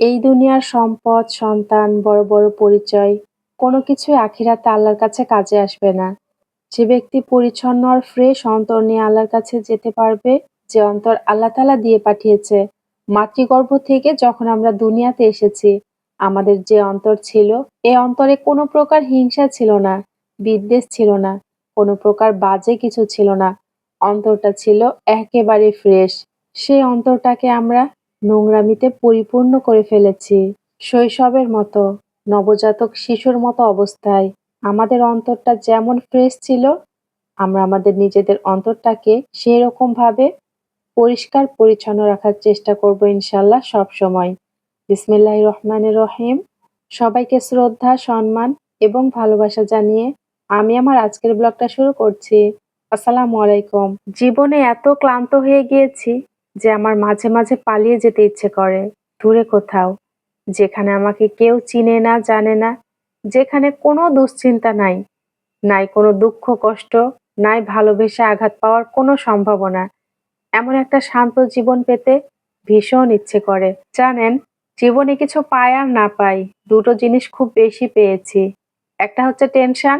এই দুনিয়ার সম্পদ, সন্তান, বড় বড় পরিচয় কোনো কিছুই আখিরাতে আল্লাহর কাছে কাজে আসবে না। যে ব্যক্তি পরিচ্ছন্ন আর ফ্রেশ অন্তর নিয়ে আল্লাহর কাছে যেতে পারবে, যে অন্তর আল্লাহ তালা দিয়ে পাঠিয়েছে। মাতৃগর্ভ থেকে যখন আমরা দুনিয়াতে এসেছি, আমাদের যে অন্তর ছিল, এ অন্তরে কোনো প্রকার হিংসা ছিল না, বিদ্বেষ ছিল না, কোনো প্রকার বাজে কিছু ছিল না। অন্তরটা ছিল একেবারে ফ্রেশ। সেই অন্তরটাকে আমরা নোংরামিতে পরিপূর্ণ করে ফেলেছি। শৈশবের মতো, নবজাতক শিশুর মতো অবস্থায় আমাদের অন্তরটা যেমন ফ্রেশ ছিল, আমরা আমাদের নিজেদের অন্তরটাকে সেরকম ভাবে পরিষ্কার পরিচ্ছন্ন রাখার চেষ্টা করব ইনশাল্লাহ সবসময়। বিসমিল্লাহ রহমানের রহিম সবাইকে শ্রদ্ধা সম্মান এবং ভালোবাসা জানিয়ে আমি আমার আজকের ব্লগটা শুরু করছি আসসালামু আলাইকুম জীবনে এত ক্লান্ত হয়ে গিয়েছি যে আমার মাঝে মাঝে পালিয়ে যেতে ইচ্ছে করে। দূরে কোথাও। যেখানে আমাকে কেউ চিনে না, জানে না। যেখানে কোনো দুশ্চিন্তা নাই। নাই কোনো দুঃখ, কষ্ট, নাই ভালোবেসে আঘাত পাওয়ার কোনো সম্ভাবনা। এমন একটা শান্ত জীবন পেতে ভীষণ ইচ্ছে করে। জানেন, জীবনে কিছু পাই আর না পাই, দুটো জিনিস খুব বেশি পেয়েছি। একটা হচ্ছে টেনশন,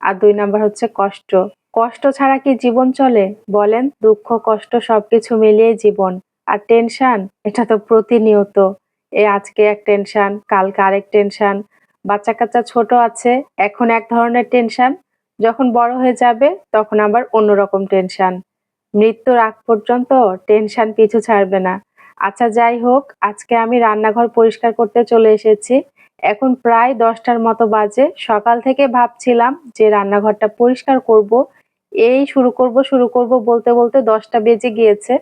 আর দুই নাম্বার হচ্ছে কষ্ট। কষ্ট ছাড়া কি জীবন চলে? বলেন, দুঃখ, কষ্ট সবকিছু মিলিয়ে জীবন। আর টেনশান, এটা তো প্রতিনিয়ত। এ আজকে এক টেনশন, কালকে আরেক টেনশন। বাচ্চা কাচ্চা ছোট আছে, এখন এক ধরনের টেনশন। যখন বড় হয়ে যাবে, তখন আবার অন্যরকম টেনশন। মৃত্যুর আগ পর্যন্ত টেনশন পিছু ছাড়বে না। আচ্ছা যাই হোক, আজকে আমি রান্নাঘর পরিষ্কার করতে চলে এসেছি। এখন প্রায় দশটার মতো বাজে। সকাল থেকে ভাবছিলাম যে রান্নাঘরটা পরিষ্কার করব। এই শুরু করব শুরু করব বলতে বলতে দশটা বেজে গিয়েছে।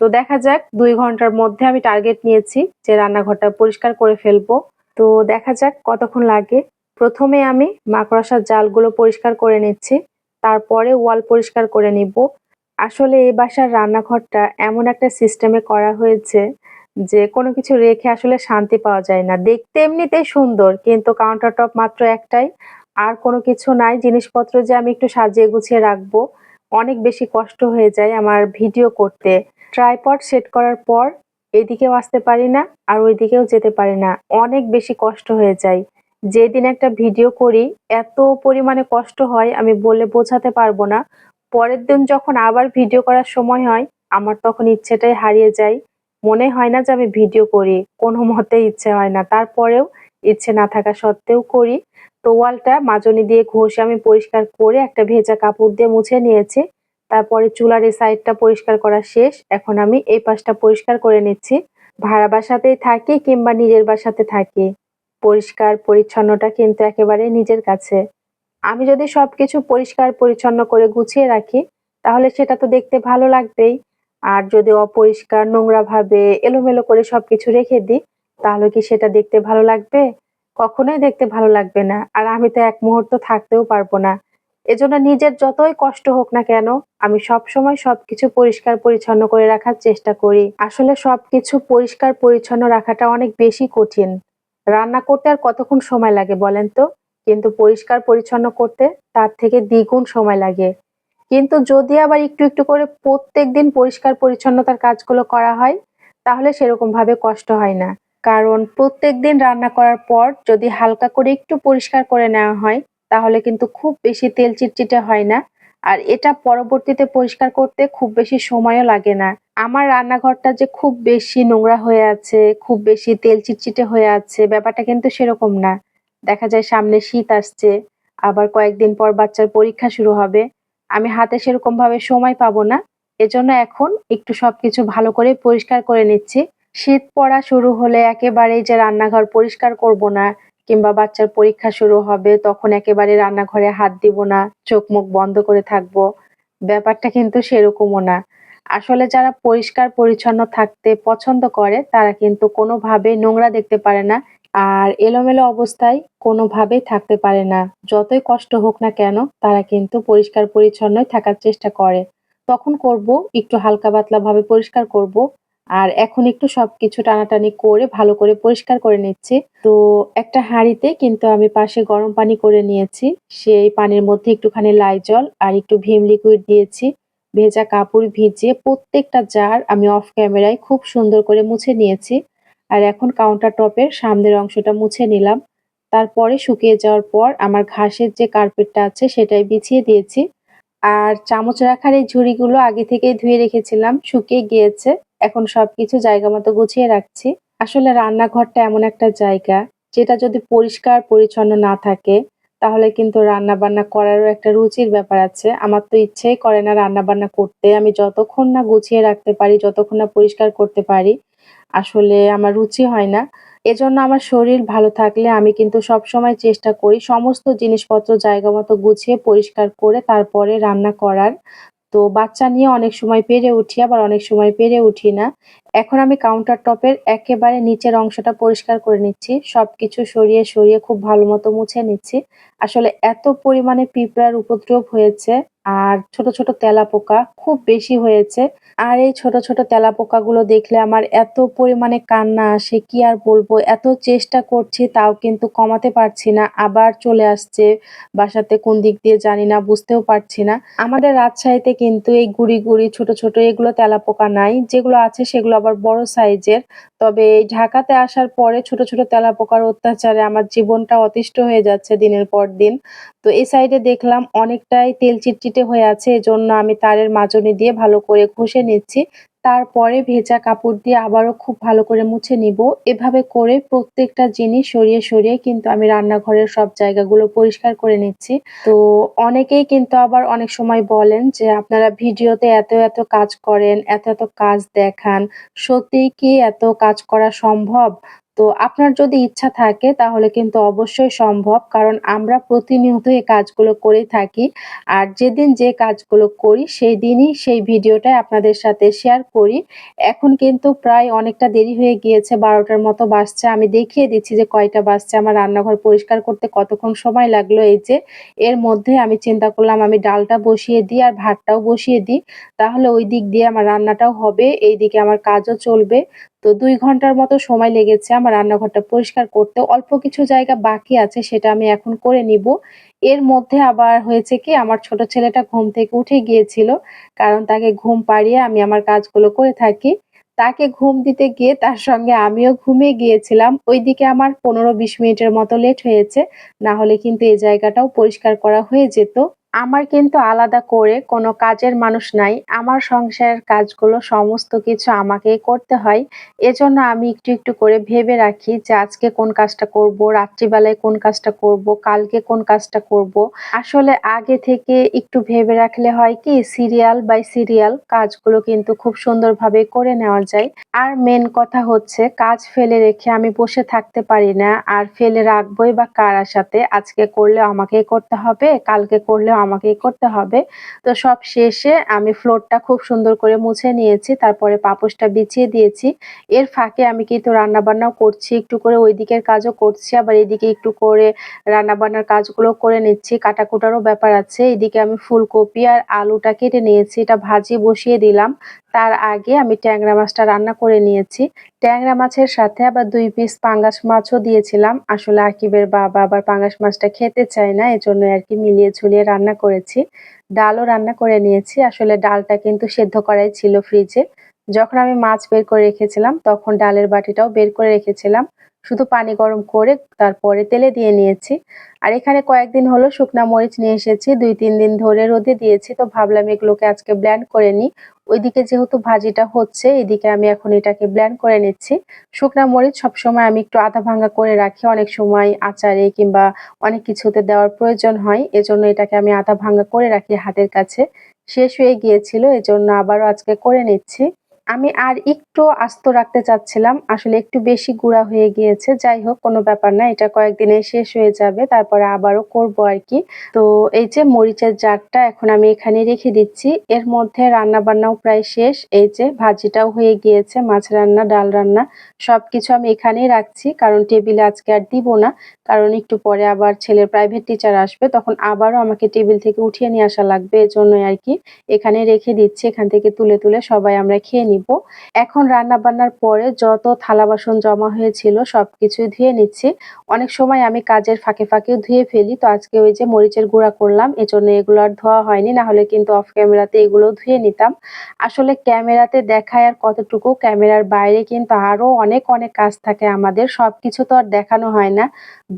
তো দেখা যাক, দুই ঘণ্টার মধ্যে আমি টার্গেট নিয়েছি যে রান্নাঘরটা পরিষ্কার করে ফেলব। তো দেখা যাক কতক্ষণ লাগে। প্রথমে আমি মাকড়সার জালগুলো পরিষ্কার করে নিচ্ছি, তারপরে ওয়াল পরিষ্কার করে নিব। আসলে এই বাসার রান্নাঘরটা এমন একটা সিস্টেমে করা হয়েছে যে কোনো কিছু রেখে আসলে শান্তি পাওয়া যায় না। দেখতে এমনিতেই সুন্দর, কিন্তু কাউন্টার টপ মাত্র একটাই। আর কোনো কিছু নাই। জিনিসপত্র যে আমি একটু সাজিয়ে গুছিয়ে রাখব, অনেক বেশি কষ্ট হয়ে যায় আমার ভিডিও করতে। ট্রাইপড সেট করার পর এদিকেও আসতে পারি না আর ওইদিকেও যেতে পারি না। অনেক বেশি কষ্ট হয়ে যায়। যেদিন একটা ভিডিও করি, এত পরিমাণে কষ্ট হয় আমি বলে বোঝাতে পারব না। পরের দিন যখন আবার ভিডিও করার সময় হয়, আমার তখন ইচ্ছেটাই হারিয়ে যায়। মনে হয় না যে আমি ভিডিও করি, কোনো মতে ইচ্ছে হয় না। তারপরেও ইচ্ছে না থাকা সত্ত্বেও করি। তো ওয়ালটা মাজনি দিয়ে ঘষে আমি পরিষ্কার করে একটা ভেজা কাপড় দিয়ে মুছে নিয়েছি। তারপরে চুলার এই সাইডটা পরিষ্কার করা শেষ। এখন আমি এই পাশটা পরিষ্কার করে নিচ্ছি। ভাড়া বাসাতেই থাকি কিংবা নিজের বাসাতে থাকি। পরিষ্কার পরিচ্ছন্নটা কিন্তু একেবারে নিজের কাছে। আমি যদি সবকিছু পরিষ্কার পরিচ্ছন্ন করে গুছিয়ে রাখি, তাহলে সেটা তো দেখতে ভালো লাগবেই। আর যদি অপরিষ্কার নোংরা ভাবে এলোমেলো করে সবকিছু রেখে দিই, তাহলে কি সেটা দেখতে ভালো লাগবে? কখনোই দেখতে ভালো লাগবে না। আর আমি তো এক মুহূর্ত থাকতেও পারব না। এজন্য নিজের যতই কষ্ট হোক না কেন, আমি সব সময় সবকিছু পরিষ্কার পরিচ্ছন্ন করে রাখার চেষ্টা করি। আসলে সবকিছু পরিষ্কার পরিচ্ছন্ন রাখাটা অনেক বেশি কঠিন। রান্না করতে আর কতক্ষণ সময় লাগে বলেন তো? কিন্তু পরিষ্কার পরিচ্ছন্ন করতে তার থেকে দ্বিগুণ সময় লাগে। কিন্তু যদি আবার একটু একটু করে প্রত্যেক দিন পরিষ্কার পরিচ্ছন্নতার কাজগুলো করা হয়, তাহলে সেরকম ভাবে কষ্ট হয় না। কারণ প্রত্যেক দিন রান্না করার পর যদি হালকা করে একটু পরিষ্কার করে নেওয়া হয়, তাহলে কিন্তু খুব বেশি তেল চিটচিটে হয় না। আর এটা পরবর্তীতে পরিষ্কার করতে খুব বেশি সময়ও লাগে না। আমার রান্নাঘরটা যে খুব বেশি নোংরা হয়ে আছে, খুব বেশি তেল চিটচিটে হয়ে আছে, ব্যাপারটা কিন্তু সেরকম না। দেখা যায় সামনে শীত আসছে, আবার কয়েকদিন পর বাচ্চার পরীক্ষা শুরু হবে। আমি হাতে সেরকম ভাবে সময় পাবো না। এজন্য এখন একটু সবকিছু ভালো করে পরিষ্কার করে নিচ্ছি। শীত পড়া শুরু হলে একেবারেই যে রান্নাঘর পরিষ্কার করব না, কিংবা বাচ্চার পরীক্ষা শুরু হবে, তখন একেবারে রান্নাঘরে হাত দিব না, চোখ মুখ বন্ধ করে থাকব। ব্যাপারটা কিন্তু সেরকমও না। আসলে যারা পরিষ্কার, পরিচ্ছন্ন থাকতে পছন্দ করে, তারা কিন্তু কোনোভাবেই নোংরা দেখতে পারে না, আর এলোমেলো অবস্থায় কোনোভাবেই থাকতে পারে না। যতই কষ্ট হোক না কেন, তারা কিন্তু পরিষ্কার, পরিচ্ছন্নই থাকার চেষ্টা করে। তখন করব, একটু হালকা পাতলা ভাবে পরিষ্কার করব আর এখন একটু সবকিছু টানাটানি করে, ভালো করে পরিষ্কার করে নিচ্ছি। তো একটা হাঁড়িতে কিন্তু আমি পাশে গরম পানি করে নিয়েছি। সেই পানির মধ্যে একটুখানি লাইজল আর একটু ভীম লিকুইড দিয়েছি। ভেজা কাপড় ভিজিয়ে প্রত্যেকটা জার আমি অফ ক্যামেরায় খুব সুন্দর করে মুছে নিয়েছি। আর এখন কাউন্টার টপের সামনের অংশটা মুছে নিলাম। তারপরে শুকিয়ে যাওয়ার পর আমার ঘাসের যে কার্পেটটা আছে সেটাই বিছিয়ে দিয়েছি। আর চামচ রাখার এই ঝুড়িগুলো আগে থেকেই ধুয়ে রেখেছিলাম, শুকিয়ে গিয়েছে। এখন সবকিছু জায়গা মতো গুছিয়ে রাখছি। আসলে রান্নাঘরটা এমন একটা জায়গা, যেটা যদি পরিষ্কার পরিচ্ছন্ন না থাকে, তাহলে কিন্তু রান্না বান্না করারও একটা রুচির ব্যাপার আছে। আমার তো ইচ্ছেই করে না রান্না বান্না করতে। আমি যতক্ষণ না গুছিয়ে রাখতে পারি, যতক্ষণ না পরিষ্কার করতে পারি, আসলে আমার রুচি হয় না। এজন্য আমার শরীর ভালো থাকলে আমি কিন্তু সবসময় চেষ্টা করি সমস্ত জিনিসপত্র জায়গা মতো গুছিয়ে পরিষ্কার করে তারপরে রান্না করার তো বাচ্চা নিয়ে অনেক সময় পেরে উঠি, আবার অনেক সময় পেরে উঠি না। এখন আমি কাউন্টার টপের একেবারে নিচের অংশটা পরিষ্কার করে নিচ্ছি, সবকিছু সরিয়ে সরিয়ে খুব ভালো মতো মুছে নিচ্ছি। আসলে এত পরিমাণে পিঁপড়ার উপদ্রব হয়েছে আর ছোট ছোট তেলাপোকা খুব বেশি হয়েছে। আর এই ছোট ছোট তেলাপোকাগুলো দেখলে আমার এত পরিমাণে কান্না আসে, কি আর বলব? এত চেষ্টা করছি, তাও কিন্তু কমাতে পারছি না। আবার চলে আসছে বাসাতে, কোন দিক দিয়ে জানি না, বুঝতেও পারছি না। আমাদের রাজশাহীতে কিন্তু এই গুড়ি গুড়ি, ছোট ছোট এগুলো তেলাপোকা নাই। যেগুলো আছে সেগুলো আবার বড় সাইজের। তবে ঢাকাতে আসার পরে ছোট ছোট তেলাপোকার অত্যাচারে আমার জীবনটা অতিষ্ঠ হয়ে যাচ্ছে দিনের পর দিন। তো এই সাইডে দেখলাম অনেকটাই তেল চিটচিটে হয়ে আছে, এজন্য আমি তারের মাজনি দিয়ে ভালো করে ঘষে নিচ্ছি। তারপরে ভেজা কাপড় দিয়ে আবারও খুব ভালো করে মুছে নিব। এভাবে করে প্রত্যেকটা জিনিস সরিয়ে সরিয়ে কিন্তু আমি রান্নাঘরের সব জায়গাগুলো পরিষ্কার করে নিচ্ছি। তো অনেকেই কিন্তু আবার অনেক সময় বলেন যে, আপনারা ভিডিওতে এত এত কাজ করেন, এত এত কাজ দেখান। সত্যিই কি এত কাজ করা সম্ভব? তো আপনার যদি ইচ্ছা থাকে তাহলে কিন্তু অবশ্যই সম্ভব, কারণ আমরা প্রতিনিয়ত এই কাজগুলো করেই থাকি। আর যেদিন যে কাজগুলো করি সেই দিনই সেই ভিডিওটাই আপনাদের সাথে শেয়ার করি। এখন কিন্তু প্রায় অনেকটা দেরি হয়ে গিয়েছে, বারোটার মতো বাসছে আমি দেখিয়ে দিচ্ছি যে কয়টা বাসছে আমার রান্নাঘর পরিষ্কার করতে কতক্ষণ সময় লাগল। এই যে এর মধ্যে আমি চিন্তা করলাম আমি ডালটা বসিয়ে দিই আর ভাতটাও বসিয়ে দিই, তাহলে ওই দিক দিয়ে আমার রান্নাটাও হবে এই দিকে আমার কাজও চলবে। তো দুই ঘণ্টার মতো সময় লেগেছে আমার রান্নাঘরটা পরিষ্কার করতে। অল্প কিছু জায়গা বাকি আছে, সেটা আমি এখন করে নিব। এর মধ্যে আবার হয়েছে কি, আমার ছোট ছেলেটা ঘুম থেকে উঠে গিয়েছিল, কারণ তাকে ঘুম পাড়িয়ে আমি আমার কাজগুলো করে থাকি। তাকে ঘুম দিতে গিয়ে তার সঙ্গে আমিও ঘুমিয়ে গিয়েছিলাম। ওইদিকে আমার পনেরো বিশ মিনিটের মতো লেট হয়েছে, না হলে কিন্তু এই জায়গাটাও পরিষ্কার করা হয়ে যেত। আমার কিন্তু আলাদা করে কোনো কাজের মানুষ নাই। আমার সংসারের কাজগুলো সমস্ত কিছু আমাকেই করতে হয়। এজন্য আমি একটু একটু করে ভেবে রাখি যে আজকে কোন কাজটা করব, রাত্রিবেলায় কোন কাজটা করব, কালকে কোন কাজটা করব। আসলে আগে থেকে একটু ভেবে রাখলে হয় কি, সিরিয়াল বাই সিরিয়াল কাজগুলো কিন্তু খুব সুন্দরভাবে করে নেওয়া যায়। আর মেন কথা হচ্ছে কাজ ফেলে রেখে আমি বসে থাকতে পারি না। আর ফেলে রাখবোই বা কার সাথে? আজকে করলে আমাকেই করতে হবে, কালকে করলে আমাকেই করতে হবে। তো সব শেষে আমি ফ্লোরটা খুব সুন্দর করে মুছে নিয়েছি, তারপরে পাপোশটা বিছিয়ে দিয়েছি। এর ফাঁকে আমি কিন্তু রান্নাবান্নাও করছি, একটু করে ওই দিকের কাজও করছি, আবার এদিকে একটু করে রান্নাবান্নার কাজগুলো করে নিচ্ছি। কাটাকুটারও ব্যাপার আছে, এদিকে আমি ফুলকপি আর আলুটা কেটে নিয়েছি, এটা ভাজি বসিয়ে দিলাম। তার আগে আমি ট্যাংরা মাছটা রান্না করে নিয়েছি। ট্যাংরা মাছের সাথে আবার দুই পিস পাঙ্গাস মাছও দিয়েছিলাম। আসলে আকিবের বাবা আবার পাঙ্গাস মাছটা খেতে চায় না, এজন্য আর কি মিলিয়ে ঝুলিয়ে রান্না করেছি। ডালও রান্না করে নিয়েছি। আসলে ডালটা কিন্তু সেদ্ধ করাই ছিল ফ্রিজে যখন আমি মাছ বের করে রেখেছিলাম, তখন ডালের বাটিটাও বের করে রেখেছিলাম। শুধু পানি গরম করে তারপরে তেলে দিয়ে নিয়েছি। আর এখানে কয়েকদিন হলো শুকনা মরিচ নিয়ে এসেছি, দুই তিন দিন ধরে রোদে দিয়েছি, তো ভাবলাম এগুলোকে আজকে ব্ল্যান্ড করে নিই। ওইদিকে যেহেতু ভাজিটা হচ্ছে, এদিকে আমি এখন এটাকে ব্ল্যান্ড করে নিচ্ছি। শুকনা মরিচ সবসময় আমি একটু আধা ভাঙ্গা করে রাখি, অনেক সময় আচারে কিংবা অনেক কিছুতে দেওয়ার প্রয়োজন হয়, এজন্য এটাকে আমি আধা ভাঙ্গা করে রাখি হাতের কাছে। শেষ হয়ে গিয়েছিল, এজন্য আবারও আজকে করে নিচ্ছি। আমি আর একটু আস্ত রাখতে চাচ্ছিলাম। আসলে একটু বেশি গুঁড়া হয়ে গিয়েছে। যাই হোক, কোনো ব্যাপার না, এটা কয়েকদিনে শেষ হয়ে যাবে। তারপরে আবারও করব আর কি। তো এই যে মরিচের জারটা এখন আমি এখানে রেখে দিচ্ছি। এর মধ্যে রান্না বান্নাও প্রায় শেষ। এই যে ভাজিটাও হয়ে গিয়েছে, মাছ রান্না, ডাল রান্না, সবকিছু আমি এখানেই রাখছি। কারণ টেবিলে আজকে আর দিব না। কারণ একটু পরে আবার ছেলের প্রাইভেট টিচার আসবে। তখন আবারও আমাকে টেবিল থেকে উঠিয়ে নিয়ে আসা লাগবে। এজন্যই আর কি এখানে রেখে দিচ্ছি। এখান থেকে তুলে তুলে সবাই আমরা খেয়ে নিব। এখন রান্না বান্নার পরে যত থালা বাসন জমা হয়েছিল সবকিছুই ধুয়ে নিচ্ছি। অনেক সময় আমি কাজের ফাঁকে ফাঁকেও ধুয়ে ফেলি। তো আজকে ওই যে মরিচের গুঁড়া করলাম, এজন্য এগুলো আর ধোয়া হয়নি। না হলে কিন্তু অফ ক্যামেরাতে এগুলো ধুয়ে নিতাম। আসলে ক্যামেরাতে দেখায় আর কতটুকু, ক্যামেরার বাইরে কিন্তু আরও অনেক অনেক কাজ থাকে আমাদের। সবকিছু তো আর দেখানো হয় না।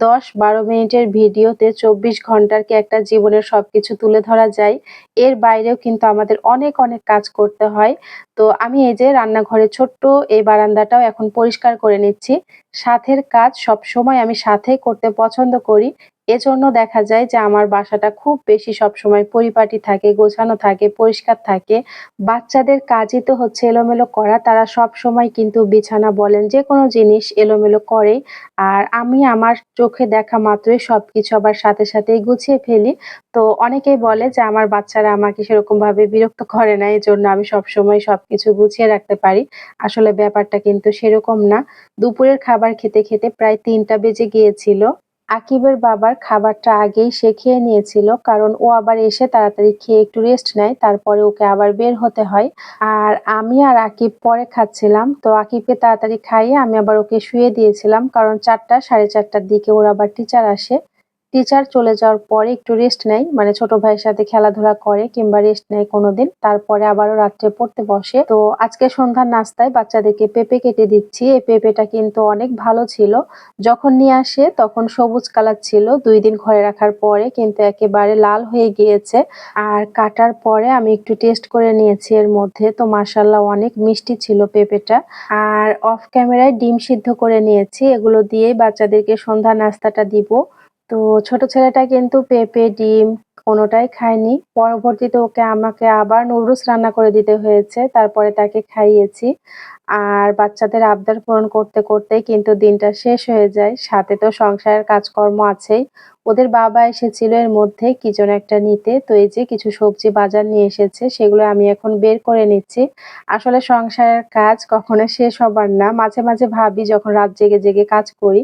দশ বারো মিনিটের ভিডিওতে চব্বিশ ঘণ্টার কি একটা জীবনের সবকিছু তুলে ধরা যায়? এর বাইরেও কিন্তু আমাদের অনেক অনেক কাজ করতে হয়। তো আমি এই যে রান্নাঘরের ছোট্ট এই বারান্দাটাও এখন পরিষ্কার করে নিচ্ছি। সাথের কাজ সব সময় আমি সাথেই করতে পছন্দ করি। এজন্য দেখা যায় যে আমার বাসাটা খুব বেশি সবসময় পরিপাটি থাকে, গোছানো থাকে, পরিষ্কার থাকে। বাচ্চাদের কাজই তো হচ্ছে এলোমেলো করা। তারা সব সময় কিন্তু বিছানা বলেন যে কোনো জিনিস এলোমেলো করে আর আমি আমার চোখে দেখা মাত্রই সবকিছু আবার সাথে সাথেই গুছিয়ে ফেলি। তো অনেকেই বলে যে আমার বাচ্চারা আমাকে সেরকম ভাবে বিরক্ত করে না এই জন্য আমি সবসময় সবকিছু গুছিয়ে রাখতে পারি। আসলে ব্যাপারটা কিন্তু সেরকম না। দুপুরের খাবার খেতে খেতে প্রায় তিনটা বেজে গিয়েছিল। আকিবের বাবার খাবারটা আগেই সে খেয়ে নিয়েছিল, কারণ ও আবার এসে তাড়াতাড়ি খেয়ে একটু রেস্ট নেয়, তারপরে ওকে আবার বের হতে হয়। আর আমি আর আকিব পরে খাচ্ছিলাম, তো আকিবকে তাড়াতাড়ি খাইয়ে আমি আবার ওকে শুয়ে দিয়েছিলাম, কারণ চারটা, সাড়ে চারটার দিকে ওর আবার টিচার আসে। টিচার চলে যাওয়ার পরে একটু রেস্ট নেয় মানে ছোট ভাইয়ের সাথে খেলাধুলা করে কিংবা রেস্ট নেয় কোনোদিন। তারপরে আবারও রাত্রে পড়তে বসে। তো আজকে সন্ধ্যার নাস্তায় বাচ্চাদেরকে পেঁপে কেটে দিচ্ছি। এই পেঁপেটা কিন্তু অনেক ভালো ছিল। যখন নিয়ে আসে তখন সবুজ কালার ছিল। দুই দিন ঘরে রাখার পরে কিন্তু একেবারে লাল হয়ে গিয়েছে। আর কাটার পরে আমি একটু টেস্ট করে নিয়েছি এর মধ্যে। তো মাসাল্লাহ অনেক মিষ্টি ছিল পেঁপেটা। আর অফ ক্যামেরায় ডিম সিদ্ধ করে নিয়েছি। এগুলো দিয়েই বাচ্চাদেরকে সন্ধ্যা নাস্তাটা দিব। তো ছোট ছেলেটা কিন্তু পেঁপে, ডিম কোনোটাই খায়নি। পরবর্তীতে ওকে আমাকে আবার নুডলস রান্না করে দিতে হয়েছে, তারপরে তাকে খাইয়েছি। আর বাচ্চাদের আবদার পূরণ করতে করতেই কিন্তু দিনটা শেষ হয়ে যায়। সাথে তো সংসারের কাজকর্ম আছেই। ওদের বাবা এসেছিল এর মধ্যে কি যেন একটা নিতে। তো এই যে কিছু সবজি বাজার নিয়ে এসেছে, সেগুলো আমি এখন বের করে নিচ্ছি। আসলে সংসারের কাজ কখনো শেষ হবার না। মাঝে মাঝে ভাবি যখন রাত জেগে জেগে কাজ করি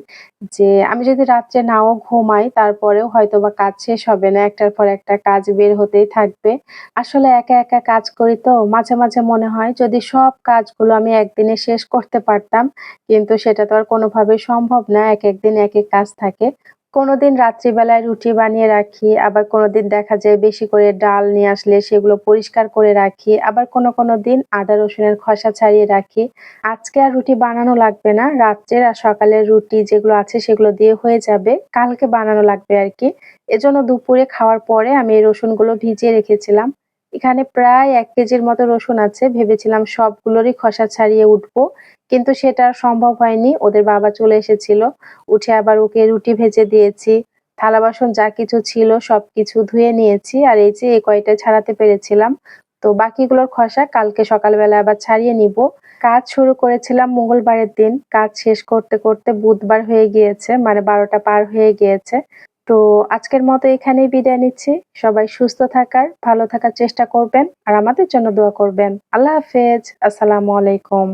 যে আমি যদি রাত্রে নাও ঘুমাই তারপরেও হয়তো বা কাজ শেষ হবে না। একটার পর একটা কাজ বের হতেই থাকবে। আসলে একা একা কাজ করি তো মাঝে মাঝে মনে হয় যদি সব কাজগুলো আমি একদিনে শেষ করতে পারতাম, কিন্তু সেটা তো আর কোনোভাবেই সম্ভব না। এক একদিন এক এক কাজ থাকে। কোনোদিন রাত্রিবেলায় রুটি বানিয়ে রাখি, আবার কোনোদিন দেখা যায় বেশি করে ডাল নিয়ে আসলে সেগুলো পরিষ্কার করে রাখি, আবার কোনো কোনো দিন আদা রসুনের খসা ছাড়িয়ে রাখি। আজকে আর রুটি বানানো লাগবে না। রাত্রের আর সকালের রুটি যেগুলো আছে সেগুলো দিয়ে হয়ে যাবে। কালকে বানানো লাগবে আর কি। এজন্য দুপুরে খাওয়ার পরে আমি এই রসুনগুলো ভিজিয়ে রেখেছিলাম। এখানে প্রায় এক কেজির মতো রসুন আছে। ভেবেছিলাম সবগুলোরই খসা ছাড়িয়ে উঠবো, কিন্তু সেটা সম্ভব হয়নি। ওদের বাবা চলে এসেছিল। উঠে আবার ওকে রুটি ভেজে দিয়েছি। থালা বাসন যা কিছু ছিল সবকিছু ধুয়ে নিয়েছি। আর এই যে এই কয়টা ছাড়াতে পেরেছিলাম, তো বাকিগুলোর খসা কালকে সকালবেলা আবার ছাড়িয়ে নিব। কাজ শুরু করেছিলাম মঙ্গলবারের দিন। কাজ শেষ করতে করতে বুধবার হয়ে গিয়েছে মানে বারোটা পার হয়ে গিয়েছে। তো আজকের মতো এখানেই বিদায় নিচ্ছি। সবাই সুস্থ থাকার, ভালো থাকার চেষ্টা করবেন আর আমাদের জন্য দোয়া করবেন। আল্লাহ হাফেজ। আসসালামু আলাইকুম।